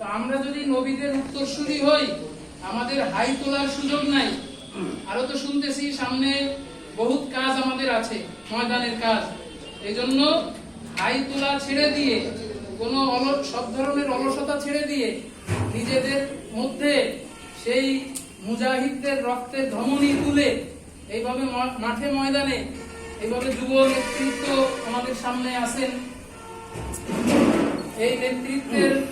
তো আমরা যদি নবীদের উত্তরসূরি হই, আমাদের হাই তোলার সুযোগ নাই। আরও তো শুনতেছি, সামনে বহুত কাজ আমাদের আছে, ময়দানের কাজ। এই জন্য হাই তোলা ছেড়ে দিয়ে, কোনো অল- সব ধরনের অলসতা ছেড়ে দিয়ে নিজেদের মধ্যে সেই মুজাহিদদের রক্তের ধমনী তুলে, এইভাবে মাঠে ময়দানে এইভাবে যুব নেতৃত্ব আমাদের সামনে আছেন। এই নেতৃত্বের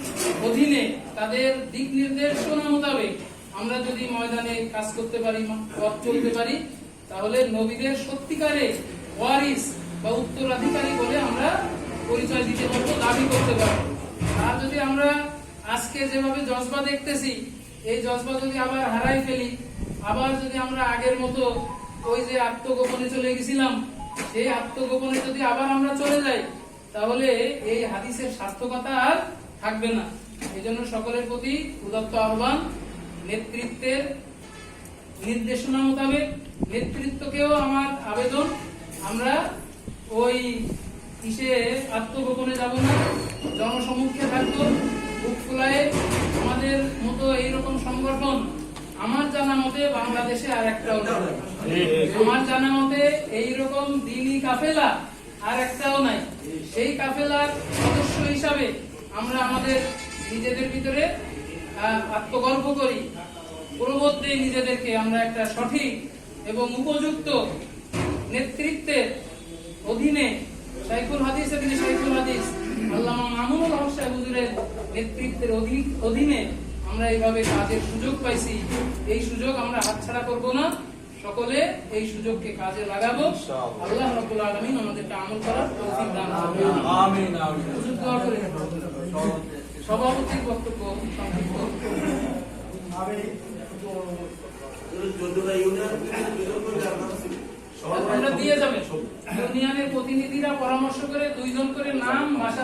অধীনে তাদের দিক নির্দেশনা মোতাবেক আমরা যদি ময়দানে কাজ করতে পারি পথ চলতে পারি, তাহলে নবীদের সত্যিকারে ওয়ারিস বা উত্তরাধিকারী বলে আমরা পরিচয় দিতে পারব, দাবি করতে পারব। আর যদি আমরা আজকে যেভাবে জজবা দেখতেছি, এই জজবা যদি আবার হারাই ফেলি, আবার যদি আমরা আগের মতো ওই যে আত্মগোপনে চলে গেছিলাম, সেই আত্মগোপনে যদি আবার আমরা চলে যাই, তাহলে এই হাদিসের সার্থকতা আর থাকবে না। এই জন্য সকলের প্রতি উদত্ত আহ্বান নেতৃত্বের নির্দেশনা মোতাবেক নেতৃত্বকেও আমার আবেদন। আমরা ওই কিসে আত্মগোপনে যাব না জনসমুখে থাকব, বুক ফুলায়। আমাদের মতো এইরকম সংগঠন আমার জানা মতে বাংলাদেশে আর একটাও নাই। আমার জানা মতে এইরকম দিনই কাফেলা আর একটাও নাই। সেই কাফেলার সদস্য হিসাবে আমরা আমাদের নিজেদের ভিতরে আত্মগর্ব করি। পূর্ববর্তী নিজেদেরকে আমরা একটা সঠিক এবং উপযুক্ত নেতৃত্বের অধীনে সাইফুল হাদিস তিনি সাইফুল হাদিস আল্লামা মামুনুল হক সাহেব হুজুরের নেতৃত্বের অধী- অধীনে আমরা এইভাবে কাজের সুযোগ পাইছি। এই সুযোগ আমরা হাতছাড়া করব না। সকলে এই সুযোগকে কাজে লাগাবো। আল্লাহ রাব্বুল আলামিন আমাদেরকে আমল করার তৌফিক দান করবেন আমিন আমিন। সভাপতির বক্তব্য দিয়ে যাবেন। ইউনিয়নের প্রতিনিধিরা পরামর্শ করে দুইজন করে নাম ভাষা